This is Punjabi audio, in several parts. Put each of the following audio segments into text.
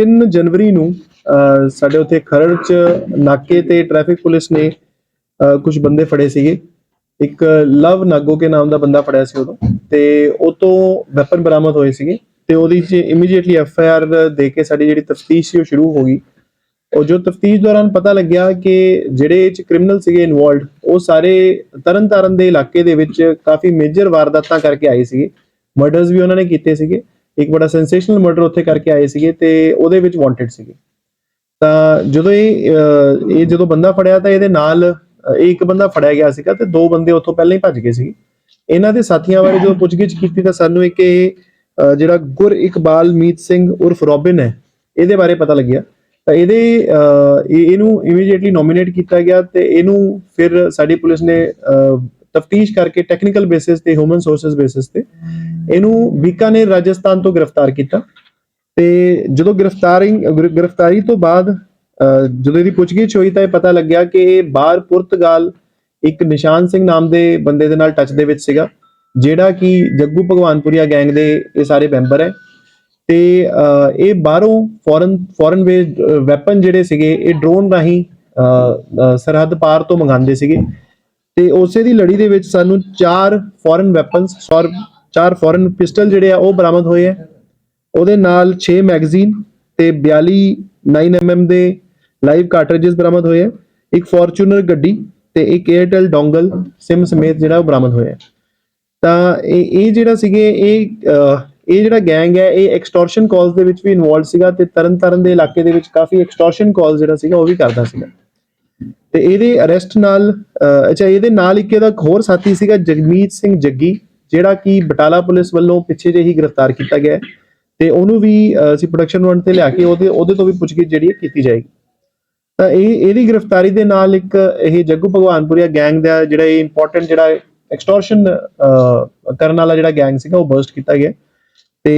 3 ਜਨਵਰੀ ਨੂੰ ਅਹ, ਸਾਡੇ ਉੱਥੇ ਖਰੜ ਚ ਨਾਕੇ ਤੇ ਟ੍ਰੈਫਿਕ ਪੁਲਿਸ ਨੇ ਕੁਝ ਬੰਦੇ ਫੜੇ ਸੀਗੇ। ਇੱਕ ਲਵ ਨਾਗੋ ਕੇ ਨਾਮ ਦਾ ਬੰਦਾ ਫੜਿਆ ਸੀ ਉਦੋਂ। ਤੇ ਉਹ ਤੋਂ ਵੈਪਨ ਬਰਾਮਦ ਹੋਏ ਸੀਗੇ ਤੇ ਉਹਦੀ ਚ ਇਮੀਡੀਏਟਲੀ ਐਫ ਆਈ ਆਰ ਦੇ ਕੇ ਸਾਡੀ ਜਿਹੜੀ ਤਫਤੀਸ਼ ਸੀ ਉਹ ਸ਼ੁਰੂ ਹੋ ਗਈ। ਉਹ ਜੋ ਤਫਤੀਸ਼ ਦੌਰਾਨ ਪਤਾ ਲੱਗਿਆ ਕਿ ਜਿਹੜੇ ਇਹ ਚ ਕ੍ਰਿਮੀਨਲ ਸੀਗੇ ਇਨਵੋਲਡ ਉਹ ਸਾਰੇ ਤਰਨਤਾਰਨ ਦੇ ਇਲਾਕੇ ਦੇ ਵਿੱਚ ਕਾਫੀ ਮੇਜਰ ਵਾਰਦਾਤਾਂ ਕਰਕੇ ਆਏ ਸੀਗੇ। ਮਰਡਰਸ ਵੀ ਉਹਨਾਂ ਨੇ ਕੀਤੇ ਸੀਗੇ। ਇੱਕ ਬੜਾ ਸੈਂਸੇਸ਼ਨਲ ਮਰਡਰ ਉੱਥੇ ਕਰਕੇ ਆਏ ਸੀਗੇ ਤੇ ਉਹਦੇ ਵਿੱਚ ਵਾਂਟਡ ਸੀਗੇ। ਤਾਂ ਜਦੋਂ ਇਹ ਇਹ ਜਦੋਂ ਬੰਦਾ ਫੜਿਆ ਤਾਂ ਇਹਦੇ ਨਾਲ ਇੱਕ ਬੰਦਾ ਫੜਿਆ ਗਿਆ ਸੀਗਾ ਤੇ ਦੋ ਬੰਦੇ ਉੱਥੋਂ ਪਹਿਲਾਂ ਹੀ ਭੱਜ ਗਏ ਸੀ ਇਹਨਾਂ ਦੇ ਸਾਥੀਆਂ ਬਾਰੇ ਜਦੋਂ ਪੁੱਛਗਿੱਛ ਕੀਤੀ ਤਾਂ ਸਾਨੂੰ ਇੱਕ ਇਹ ਜਿਹੜਾ ਗੁਰ ਇਕਬਾਲ ਮੀਤ ਸਿੰਘ ਉਰਫ ਰੋਬਿਨ ਹੈ, ਇਹਦੇ ਬਾਰੇ ਪਤਾ ਲੱਗਿਆ। ਤਾਂ ਇਹਦੇ ਇਹਨੂੰ ਇਮੀਡੀਏਟਲੀ ਨੋਮੀਨੇਟ ਕੀਤਾ ਗਿਆ ਤੇ ਇਹਨੂੰ ਫਿਰ ਸਾਡੀ ਪੁਲਿਸ ਨੇ ਤਫਤੀਸ਼ ਕਰਕੇ ਟੈਕਨੀਕਲ ਬੇਸਿਸ ਤੇ ਹਿਊਮਨ ਸੋਰਸਸ ਬੇਸਿਸ ਤੇ ਇਹਨੂੰ ਬੀਕਾਨੇਰ ਰਾਜਸਥਾਨ ਤੋਂ ਗ੍ਰਿਫਤਾਰ ਕੀਤਾ ਤੇ ਜਦੋਂ ਗ੍ਰਿਫਤਾਰੀ ਗ੍ਰਿਫਤਾਰੀ ਤੋਂ ਬਾਅਦ ਜਦੋਂ ਇਹਦੀ ਪੁੱਛਗਿੱਛ ਹੋਈ ਤਾਂ ਇਹ ਪਤਾ ਲੱਗਿਆ ਕਿ ਇਹ ਬਾਹਰ ਪੁਰਤਗਾਲ ਇੱਕ ਨਿਸ਼ਾਨ ਸਿੰਘ ਨਾਮ ਦੇ ਬੰਦੇ ਦੇ ਨਾਲ ਟੱਚ ਦੇ ਵਿੱਚ ਸੀਗਾ ਜਿਹੜਾ ਕਿ ਜੱਗੂ ਭਗਵਾਨਪੁਰੀਆ ਗੈਂਗ ਦੇ ਇਹ ਸਾਰੇ ਮੈਂਬਰ ਹੈ। ਤੇ ਇਹ ਬਾਹਰੋਂ ਫੋਰਨ ਫੋਰਨ ਬੇਸਡ ਵੈਪਨ ਜਿਹੜੇ ਸੀਗੇ ਇਹ ਡਰੋਨ ਰਾਹੀਂ ਅਹ, ਸਰਹੱਦ ਪਾਰ ਤੋਂ ਮੰਗਾਉਂਦੇ ਸੀਗੇ। ਤੇ ਉਸੇ ਦੀ ਲੜੀ ਦੇ ਵਿੱਚ ਸਾਨੂੰ ਚਾਰ ਫੋਰਨ ਵੈਪਨਸ ਔਰ ਚਾਰ ਫੋਰਨ ਪਿਸਟਲ ਜਿਹੜੇ ਆ, ਉਹ ਬਰਾਮਦ ਹੋਏ ਆ। ਉਹਦੇ ਨਾਲ 6 ਮੈਗਜ਼ੀਨ ਤੇ 42 9mm ਦੇ ਲਾਈਵ ਕਾਰਟ੍ਰਿਜਸ ਬਰਾਮਦ ਹੋਏ ਆ। ਇੱਕ ਫੋਰਚੂਨਰ ਗੱਡੀ ਤੇ ਇੱਕ 에ਅਰਟੈਲ ਡੋਂਗਲ ਸਿਮ ਸਮੇਤ ਜਿਹੜਾ ਉਹ ਬਰਾਮਦ ਹੋਇਆ। ਤਾਂ ਇਹ ਇਹ ਜਿਹੜਾ ਸੀਗੇ, ਇਹ ਇਹ ਜਿਹੜਾ ਗੈਂਗ ਹੈ, ਇਹ ਐਕਸਟੋਰਸ਼ਨ ਕਾਲਸ ਦੇ ਵਿੱਚ ਵੀ ਇਨਵੋਲਡ ਸੀਗਾ ਤੇ ਤਰਨਤਾਰਨ ਦੇ ਇਲਾਕੇ ਦੇ ਵਿੱਚ ਕਾਫੀ ਐਕਸਟੋਰਸ਼ਨ ਕਾਲਸ ਜਿਹੜਾ ਸੀਗਾ, ਉਹ ਵੀ ਕਰਦਾ ਸੀਗਾ। ਤੇ ਇਹਦੇ ਅਰੈਸਟ ਨਾਲ ਅੱਛਾ, ਇਹਦੇ ਨਾਲ ਇੱਕ ਇਹਦਾ ਹੋਰ ਸਾਥੀ ਸੀਗਾ, ਜਗਮੀਤ ਸਿੰਘ ਜੱਗੀ। ਜਿਹੜਾ ਕਿ ਬਟਾਲਾ ਪੁਲਿਸ ਵੱਲੋਂ ਪਿੱਛੇ ਜਿਹੀ ਗ੍ਰਿਫਤਾਰ ਕੀਤਾ ਗਿਆ ਤੇ ਉਹਨੂੰ ਵੀ ਅਸੀਂ ਪ੍ਰੋਡਕਸ਼ਨ ਵਾਰੰਟ ਤੇ ਲਿਆ ਕੇ ਉਹਦੇ ਉਹਦੇ ਤੋਂ ਵੀ ਪੁੱਛਗਿੱਛ ਜਿਹੜੀ ਹੈ ਕੀਤੀ ਜਾਏਗੀ। ਤਾਂ ਇਹ, ਇਹਦੀ ਗ੍ਰਿਫਤਾਰੀ ਦੇ ਨਾਲ ਇੱਕ ਇਹ ਜੱਗੂ ਭਗਵਾਨਪੁਰੀਆ ਗੈਂਗ ਦਾ ਜਿਹੜਾ ਇਹ ਇੰਪੋਰਟੈਂਟ ਜਿਹੜਾ ਐਕਸਟੋਰਸ਼ਨ ਕਰਨ ਵਾਲਾ ਜਿਹੜਾ ਗੈਂਗ ਸੀਗਾ ਉਹ ਬਰਸਟ ਕੀਤਾ ਗਿਆ। ਤੇ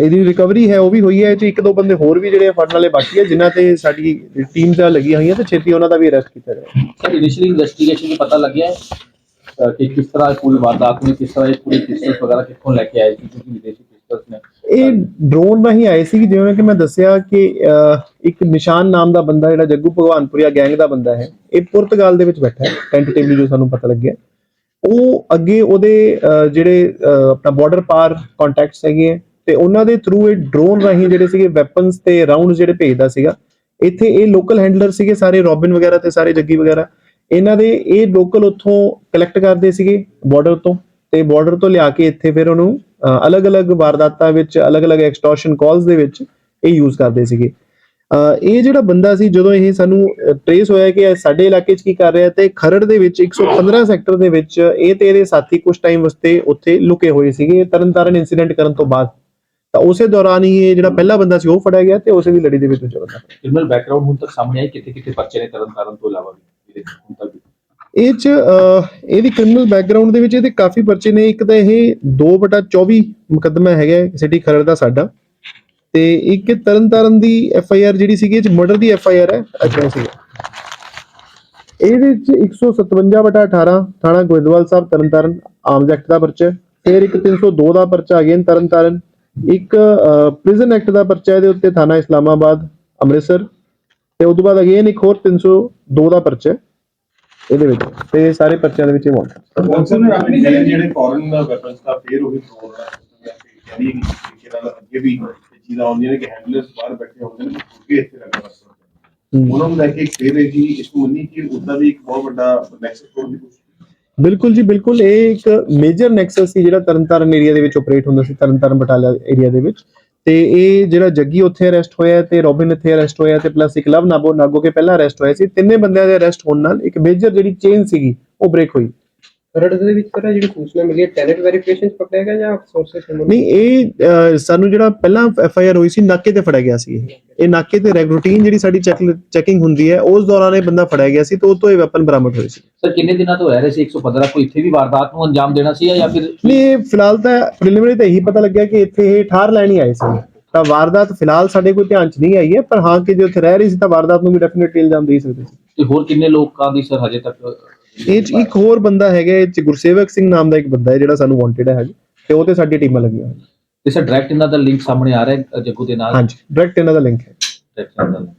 ਇਹਦੀ ਰਿਕਵਰੀ ਹੈ, ਉਹ ਵੀ ਹੋਈ ਹੈ ਤੇ ਇੱਕ ਦੋ ਬੰਦੇ ਹੋਰ ਵੀ ਜਿਹੜੇ ਫੜਨ ਵਾਲੇ ਬਾਕੀ ਹੈ, ਜਿਨ੍ਹਾਂ ਤੇ ਸਾਡੀ ਟੀਮ ਦਾ ਲੱਗੀਆਂ ਹੋਈਆਂ ਤੇ ਛੇਤੀ ਉਹਨਾਂ ਦਾ ਵੀ ਅਰੈਸਟ ਕੀਤਾ ਜਾਏਗਾ। ਸਰ ਇਨੀਸ਼ੀਅਲੀ ਇਨਵੈਸਟੀਗੇਸ਼ਨ ਤੋਂ ਪਤਾ ਲੱਗਿਆ ਹੈ? कि किस तरह पूरी वारदात में किस तरह ये पूरी पिस्टल्स वगैरह कितों लेके आए थे क्योंकि विदेशी पिस्टल्स ने ਇਹ ਡਰੋਨ ਰਾਹੀਂ ਆਏ ਸੀ ਜਿਵੇਂ ਕਿ ਮੈਂ ਦੱਸਿਆ ਕਿ ਅਹ, ਇੱਕ ਨਿਸ਼ਾਨ ਨਾਮ ਦਾ ਬੰਦਾ ਜਿਹੜਾ ਜੱਗੂ ਭਗਵਾਨਪੁਰੀਆ ਗੈਂਗ ਦਾ ਬੰਦਾ ਹੈ ਇਹ ਪੁਰਤਗਾਲ ਦੇ ਵਿੱਚ ਬੈਠਾ ਹੈ ਟੈਂਟੇਟਿਵਲੀ ਜੋ ਸਾਨੂੰ ਪਤਾ ਲੱਗਿਆ ਉਹ ਅੱਗੇ ਉਹਦੇ ਅਹ, ਜਿਹੜੇ ਅਹ, ਆਪਣਾ ਬਾਰਡਰ ਪਾਰ ਕੰਟੈਕਟਸ ਹੈਗੇ ਹੈ ਤੇ ਉਹਨਾਂ ਦੇ ਥਰੂ ਇਹ ਡਰੋਨ ਰਾਹੀਂ ਜਿਹੜੇ ਸੀਗੇ ਵੈਪਨਸ ਤੇ ਰਾਉਂਡਸ ਜਿਹੜੇ ਭੇਜਦਾ ਸੀਗਾ ਇੱਥੇ ਇਹ ਲੋਕਲ ਹੈਂਡਲਰ ਸੀਗੇ ਸਾਰੇ ਰੋਬਿਨ ਵਗੈਰਾ ਤੇ ਸਾਰੇ ਜੱਗੀ ਵਗੈਰਾ ਇਹਨਾਂ ਦੇ ਇਹ ਲੋਕਲ ਉੱਥੋਂ ਕਲੈਕਟ ਕਰਦੇ ਸੀਗੇ ਬਾਰਡਰ ਤੋਂ ਤੇ ਬਾਰਡਰ ਤੋਂ ਲਿਆ ਕੇ ਇੱਥੇ ਫਿਰ ਉਹਨੂੰ ਅਲੱਗ-ਅਲੱਗ ਵਾਰਦਾਤਾਂ ਵਿੱਚ, ਅਲੱਗ-ਅਲੱਗ ਐਕਸਟੋਰਸ਼ਨ ਕਾਲਸ ਦੇ ਵਿੱਚ ਇਹ ਯੂਜ਼ ਕਰਦੇ ਸੀਗੇ। ਇਹ ਜਿਹੜਾ ਬੰਦਾ ਸੀ, ਜਦੋਂ ਇਹ ਸਾਨੂੰ ਟ੍ਰੇਸ ਹੋਇਆ ਕਿ ਸਾਡੇ ਇਲਾਕੇ 'ਚ ਕੀ ਕਰ ਰਿਹਾ ਤੇ ਖਰੜ ਦੇ ਵਿੱਚ 115 ਸੈਕਟਰ ਦੇ ਵਿੱਚ ਇਹ ਤੇ ਇਹਦੇ ਸਾਥੀ ਕੁਝ ਟਾਈਮ ਵਾਸਤੇ ਉੱਥੇ ਲੁਕੇ ਹੋਏ ਸੀਗੇ ਤਰਨਤਾਰਨ ਇਨਸੀਡੈਂਟ ਕਰਨ ਤੋਂ ਬਾਅਦ। ਤਾਂ ਉਸੇ ਦੌਰਾਨ ਹੀ ਇਹ ਜਿਹੜਾ ਪਹਿਲਾ ਬੰਦਾ ਸੀ, ਉਹ ਫੜਿਆ ਗਿਆ ਤੇ ਉਸੇ ਦੀ ਲੜੀ ਦੇ ਵਿੱਚ ਚਲਾ ਗਿਆ। ਬੈਕਗ੍ਰਾਉਂਡ ਹੁਣ ਤੱਕ ਸਾਹਮਣੇ ਆਇਆ ਕਿਤੇ ਕਿਤੇ ਬੱਚੇ ਨੇ ਤਰਨਤਾਰਨ ਤੋਂ ਇਲਾਵਾ ਹੁਣ ਤੱਕ ਇਹ ਚ ਇਹਦੀ ਕ੍ਰਿਮੀਨਲ ਬੈਕਗ੍ਰਾਉਂਡ ਦੇ ਵਿੱਚ ਇਹਦੇ ਕਾਫੀ ਪਰਚੇ ਨੇ। ਇੱਕ ਤਾਂ ਇਹ 2/24 ਮੁਕੱਦਮਾ ਹੈਗਾ ਸਿਟੀ ਖਰੜ ਦਾ ਸਾਡਾ। ਤੇ ਇੱਕ ਤਰਨਤਾਰਨ ਦੀ ਐਫ ਆਈ ਆਰ ਜਿਹੜੀ ਸੀਗੀ, ਇਹ ਚ ਮਰਡਰ ਦੀ ਐਫ ਆਈ ਆਰ ਹੈ, ਅੱਛਾ ਸੀ ਇਹਦੇ ਵਿੱਚ 157/18 ਥਾਣਾ ਗੋਇੰਦਵਾਲ ਸਾਹਿਬ, ਤਰਨਤਾਰਨ, ਆਮ ਐਕਟ ਦਾ ਪਰਚਾ ਫਿਰ ਇੱਕ 302 ਦਾ ਪਰਚਾ ਅਗੇਨ ਤਰਨਤਾਰਨ। ਇੱਕ ਪ੍ਰਿਜ਼ਨ ਐਕਟ ਦਾ ਪਰਚਾ ਇਹਦੇ ਉੱਤੇ ਥਾਣਾ ਇਸਲਾਮਾਬਾਦ, ਅੰਮ੍ਰਿਤਸਰ। ਤੇ ਉਸ ਤੋਂ ਬਾਅਦ ਅਗੇਨ ਇੱਕ ਹੋਰ 302 ਦਾ ਪਰਚਾ ਹੈ ਇਹਦੇ ਵਿੱਚ ਤੇ ਸਾਰੇ ਪਰਚਿਆਂ ਦੇ ਵਿੱਚ ਇਹ ਵਾਂਟ ਕੌਂਸਲ ਨੇ ਆਪਣੇ ਜਿਹੜੇ ਜਿਹੜੇ ਫੋਰਨ ਵੈਪਨਸ ਦਾ ਫੇਰ ਉਹੀ ਪ੍ਰੋਗਰਾਮ ਕਹਿੰਦੀ ਕਿ ਤਰੀਕੇ ਨਾਲ ਅੱਗੇ ਵੀ ਇਹ ਚੀਜ਼ਾਂ ਆਉਂਦੀਆਂ ਨੇ ਕਿ ਹੈਂਡਲਰਸ ਬਾਹਰ ਬੈਠੇ ਹੁੰਦੇ ਨੇ ਕਿ ਇੱਥੇ ਲੱਗਾ ਬਸ ਉਹਨਾਂ ਨੂੰ ਲੈ ਕੇ ਇੱਕ ਫੇਰ ਇਹ ਜੀ ਇਸ ਨੂੰ ਮੰਨੀ ਕਿ ਉਦਾਂ ਵੀ ਇੱਕ ਬਹੁਤ ਵੱਡਾ ਨੈਕਸਸ ਤੋੜ ਦੀ ਕੋਸ਼ਿਸ਼ ਬਿਲਕੁਲ ਜੀ ਬਿਲਕੁਲ। ਇਹ ਇੱਕ ਮੇਜਰ ਨੈਕਸਸ ਸੀ ਜਿਹੜਾ ਤਰਨਤਾਰਨ ਏਰੀਆ ਦੇ ਵਿੱਚ ਆਪਰੇਟ ਹੁੰਦਾ ਸੀ ਤਰਨਤਾਰਨ ਬਟਾਲਾ ਏਰੀਆ ਦੇ ਵਿੱਚ। ਤੇ ਇਹ ਜਿਹੜਾ ਜੱਗੀ ਉੱਥੇ ਅਰੈਸਟ ਹੋਇਆ ਤੇ ਰੋਬਿਨ ਇੱਥੇ ਅਰੈਸਟ ਹੋਇਆ ਤੇ ਪਲੱਸ ਇੱਕ ਲਵ ਨਾਬੋ ਨਾਗੋ ਕੇ ਪਹਿਲਾਂ ਅਰੈਸਟ ਹੋਇਆ ਸੀ। ਤਿੰਨੇ ਬੰਦਿਆਂ ਦੇ ਅਰੈਸਟ ਹੋਣ ਨਾਲ ਇੱਕ ਮੇਜਰ ਜਿਹੜੀ ਚੇਨ ਸੀਗੀ, ਉਹ ਬ੍ਰੇਕ ਹੋਈ। ਖਰੜ ਦੇ ਵਿੱਚ ਸਰ ਜਿਹੜੀ ਸੂਚਨਾ ਮਿਲੀ ਹੈ ਟੈਨਟ ਵੈਰੀਫਿਕੇਸ਼ਨ ਪਕੜਿਆ ਗਿਆ ਜਾਂ ਸੋਰਸਸ ਤੋਂ ਨਹੀਂ ਇਹ ਅਹ, ਸਾਨੂੰ ਜਿਹੜਾ ਪਹਿਲਾਂ ਐਫ ਆਈ ਆਰ ਹੋਈ ਸੀ ਨਾਕੇ ਤੇ ਫੜਿਆ ਗਿਆ ਸੀ ਇਹ। ਇਹ ਨਾਕੇ ਤੇ ਰੂਟੀਨ ਜਿਹੜੀ ਸਾਡੀ ਚੈਕਿੰਗ ਹੁੰਦੀ ਹੈ ਉਸ ਦੌਰਾਨ ਇਹ ਬੰਦਾ ਫੜਿਆ ਗਿਆ ਸੀ ਤੇ ਉਹ ਤੋਂ ਇਹ ਵੈਪਨ ਬਰਾਮਦ ਹੋਏ ਸੀ। ਸਰ ਕਿੰਨੇ ਦਿਨਾਂ ਤੋਂ ਰਹਿ ਰਹੇ ਸੀ? 115 ਕੋਈ ਇੱਥੇ ਵੀ ਵਾਰਦਾਤ ਨੂੰ ਅੰਜਾਮ ਦੇਣਾ ਸੀ ਜਾਂ ਫਿਰ ਨਹੀਂ ਇਹ ਫਿਲਹਾਲ ਤਾਂ ਪ੍ਰੀਲਿਮਿਨਰੀ ਤਾਂ ਇਹੀ ਪਤਾ ਲੱਗਿਆ ਕਿ ਇੱਥੇ ਇਹ ਠਾਰ ਲੈਣ ਹੀ ਆਏ ਸੀ। ਤਾਂ ਵਾਰਦਾਤ ਫਿਲਹਾਲ ਸਾਡੇ ਕੋਈ ਧਿਆਨ 'ਚ ਨਹੀਂ ਆਈ ਹੈ ਪਰ ਹਾਂ ਕਿ ਜੇ ਉੱਥੇ ਰਹਿ ਰਹੀ ਸੀ ਤਾਂ ਵਾਰਦਾਤ ਨੂੰ ਵੀ ਡੈਫੀਨਿਟਲੀ ਇਲਜ਼ਾਮ ਦੇ ਸਕਦੇ ਸੀ। ਤੇ ਹੋਰ ਕਿੰਨੇ ਲੋਕਾਂ ਦੀ ਸਰ ਹਜੇ ਤੱਕ ਇਹ 'ਚ ਇੱਕ ਹੋਰ ਬੰਦਾ ਹੈਗਾ ਇਹ 'ਚ ਗੁਰਸੇਵਕ ਸਿੰਘ ਨਾਮ ਦਾ ਇੱਕ ਬੰਦਾ ਹੈ ਜਿਹੜਾ ਸਾਨੂੰ ਵਾਂਟਡ ਹੈ ਹਜੇ ਤੇ ਉਹ ਤੇ ਸਾਡੀ ਟੀਮਾਂ ਲੱਗੀਆਂ ਹੋਈਆਂ। ਤੇ ਸਰ ਡਾਇਰੈਕਟ ਇਹਨਾਂ ਦਾ ਲਿੰਕ ਸਾਹਮਣੇ ਆ ਰਿਹਾ ਹੈ ਜੱਗੂ ਦੇ ਨਾਲ? ਹਾਂਜੀ ਡਾਇਰੈਕਟ ਇਹਨਾਂ ਦਾ ਲਿੰਕ ਹੈ। Direct ਇਹਨਾਂ ਦਾ।